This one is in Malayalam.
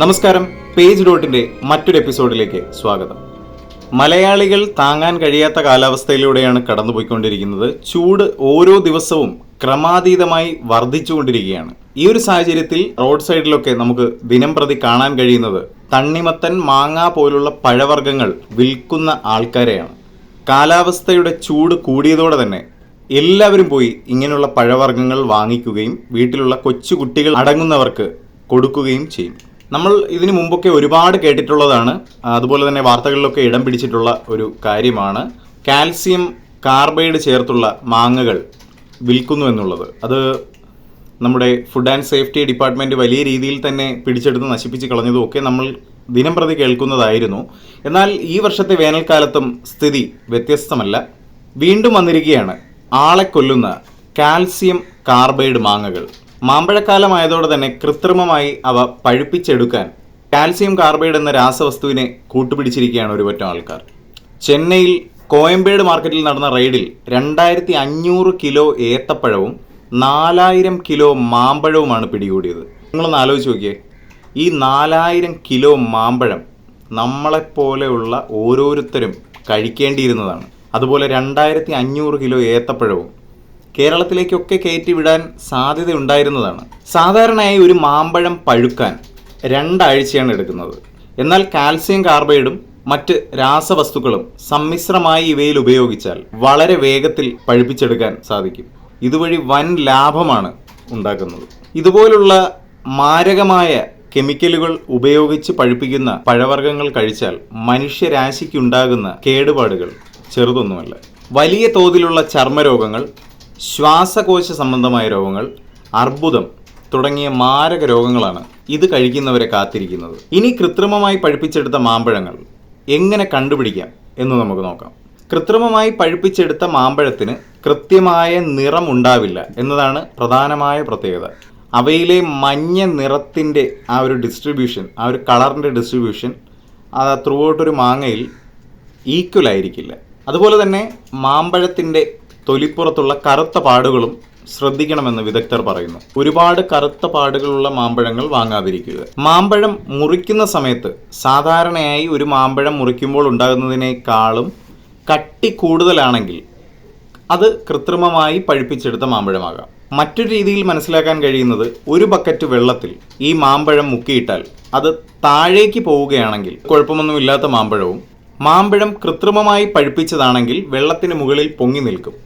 നമസ്കാരം. പേജ് ഡോട്ടിന്റെ മറ്റൊരു എപ്പിസോഡിലേക്ക് സ്വാഗതം. മലയാളികൾ താങ്ങാൻ കഴിയാത്ത കാലാവസ്ഥയിലൂടെയാണ് കടന്നുപോയിക്കൊണ്ടിരിക്കുന്നത്. ചൂട് ഓരോ ദിവസവും ക്രമാതീതമായി വർദ്ധിച്ചുകൊണ്ടിരിക്കുകയാണ്. ഈ ഒരു സാഹചര്യത്തിൽ റോഡ് സൈഡിലൊക്കെ നമുക്ക് ദിനം പ്രതി കാണാൻ കഴിയുന്നത് തണ്ണിമത്തൻ മാങ്ങ പോലുള്ള പഴവർഗങ്ങൾ വിൽക്കുന്ന ആൾക്കാരെയാണ്. കാലാവസ്ഥയുടെ ചൂട് കൂടിയതോടെ തന്നെ എല്ലാവരും പോയി ഇങ്ങനെയുള്ള പഴവർഗങ്ങൾ വാങ്ങിക്കുകയും വീട്ടിലുള്ള കൊച്ചു കുട്ടികൾ അടങ്ങുന്നവർക്ക് കൊടുക്കുകയും ചെയ്യും. നമ്മൾ ഇതിനു മുമ്പൊക്കെ ഒരുപാട് കേട്ടിട്ടുള്ളതാണ്. അതുപോലെ തന്നെ വാർത്തകളിലൊക്കെ ഇടം പിടിച്ചിട്ടുള്ള ഒരു കാര്യമാണ്. കാൽസ്യം കാർബൈഡ് ചേർത്തുള്ള മാങ്ങകൾ വിൽക്കുന്നു എന്നുള്ളത്. അത് നമ്മുടെ ഫുഡ് ആൻഡ് സേഫ്റ്റി ഡിപ്പാർട്ട്മെന്റ് വലിയ രീതിയിൽ തന്നെ പിടിച്ചെടുത്ത് നശിപ്പിച്ച് കളഞ്ഞതും ഒക്കെ നമ്മൾ ദിനം പ്രതി കേൾക്കുന്നതായിരുന്നു. എന്നാൽ ഈ വർഷത്തെ വേനൽക്കാലത്തും സ്ഥിതി വ്യത്യസ്തമല്ല. വീണ്ടും വന്നിരിക്കുകയാണ് ആളെ കൊല്ലുന്ന കാൽസ്യം കാർബൈഡ് മാങ്ങകൾ. മാമ്പഴക്കാലമായതോടെ തന്നെ കൃത്രിമമായി അവ പഴുപ്പിച്ചെടുക്കാൻ കാൽസ്യം കാർബൈഡ് എന്ന രാസവസ്തുവിനെ കൂട്ടുപിടിച്ചിരിക്കുകയാണ് ഒരുപറ്റം ആൾക്കാർ. ചെന്നൈയിൽ കോയമ്പേട് മാർക്കറ്റിൽ നടന്ന റെയ്ഡിൽ രണ്ടായിരത്തി അഞ്ഞൂറ് കിലോ ഏത്തപ്പഴവും നാലായിരം കിലോ മാമ്പഴവുമാണ് പിടികൂടിയത്. നിങ്ങളൊന്ന് ആലോചിച്ച് നോക്കിയേ. ഈ നാലായിരം കിലോ മാമ്പഴം നമ്മളെപ്പോലെയുള്ള ഓരോരുത്തരും കഴിക്കേണ്ടിയിരുന്നതാണ്. അതുപോലെ രണ്ടായിരത്തി അഞ്ഞൂറ് കിലോ ഏത്തപ്പഴവും കേരളത്തിലേക്കൊക്കെ കയറ്റി വിടാൻ സാധ്യതയുണ്ടായിരുന്നതാണ്. സാധാരണയായി ഒരു മാമ്പഴം പഴുക്കാൻ രണ്ടാഴ്ചയാണ് എടുക്കുന്നത്. എന്നാൽ കാൽസ്യം കാർബൈഡും മറ്റ് രാസവസ്തുക്കളും സമ്മിശ്രമായി ഇവയിൽ ഉപയോഗിച്ചാൽ വളരെ വേഗത്തിൽ പഴുപ്പിച്ചെടുക്കാൻ സാധിക്കും. ഇതുവഴി വൻ ലാഭമാണ് ഉണ്ടാക്കുന്നത്. ഇതുപോലുള്ള മാരകമായ കെമിക്കലുകൾ ഉപയോഗിച്ച് പഴുപ്പിക്കുന്ന പഴവർഗങ്ങൾ കഴിച്ചാൽ മനുഷ്യരാശിക്കുണ്ടാകുന്ന കേടുപാടുകൾ ചെറുതൊന്നുമല്ല. വലിയ തോതിലുള്ള ചർമ്മരോഗങ്ങൾ ശ്വാസകോശ സംബന്ധമായ രോഗങ്ങൾ അർബുദം തുടങ്ങിയ മാരക രോഗങ്ങളാണ് ഇത് കഴിക്കുന്നവരെ കാത്തിരിക്കുന്നത്. ഇനി കൃത്രിമമായി പഴുപ്പിച്ചെടുത്ത മാമ്പഴങ്ങൾ എങ്ങനെ കണ്ടുപിടിക്കാം എന്ന് നമുക്ക് നോക്കാം. കൃത്രിമമായി പഴുപ്പിച്ചെടുത്ത മാമ്പഴത്തിന് കൃത്യമായ നിറം ഉണ്ടാവില്ല എന്നതാണ് പ്രധാനമായ പ്രത്യേകത. അവയിലെ മഞ്ഞ നിറത്തിന്റെ ആ ഒരു ഡിസ്ട്രിബ്യൂഷൻ ആ ഒരു കളറിന്റെ ഡിസ്ട്രിബ്യൂഷൻ അത് ത്രൂ ഒരു മാങ്ങയിൽ ഈക്വൽ ആയിരിക്കില്ല. അതുപോലെ തന്നെ മാമ്പഴത്തിന്റെ തൊലിപ്പുറത്തുള്ള കറുത്ത പാടുകളും ശ്രദ്ധിക്കണമെന്ന് വിദഗ്ധർ പറയുന്നു. ഒരുപാട് കറുത്ത പാടുകളുള്ള മാമ്പഴങ്ങൾ വാങ്ങാതിരിക്കുക. മാമ്പഴം മുറിക്കുന്ന സമയത്ത് സാധാരണയായി ഒരു മാമ്പഴം മുറിക്കുമ്പോൾ ഉണ്ടാകുന്നതിനേക്കാളും കട്ടി കൂടുതലാണെങ്കിൽ അത് കൃത്രിമമായി പഴുപ്പിച്ചെടുത്ത മാമ്പഴമാകാം. മറ്റൊരു രീതിയിൽ മനസ്സിലാക്കാൻ കഴിയുന്നത് ഒരു ബക്കറ്റ് വെള്ളത്തിൽ ഈ മാമ്പഴം മുക്കിയിട്ടാൽ അത് താഴേക്ക് പോവുകയാണെങ്കിൽ കുഴപ്പമൊന്നുമില്ലാത്ത മാമ്പഴവും മാമ്പഴം കൃത്രിമമായി പഴുപ്പിച്ചതാണെങ്കിൽ വെള്ളത്തിന് മുകളിൽ പൊങ്ങി നിൽക്കും.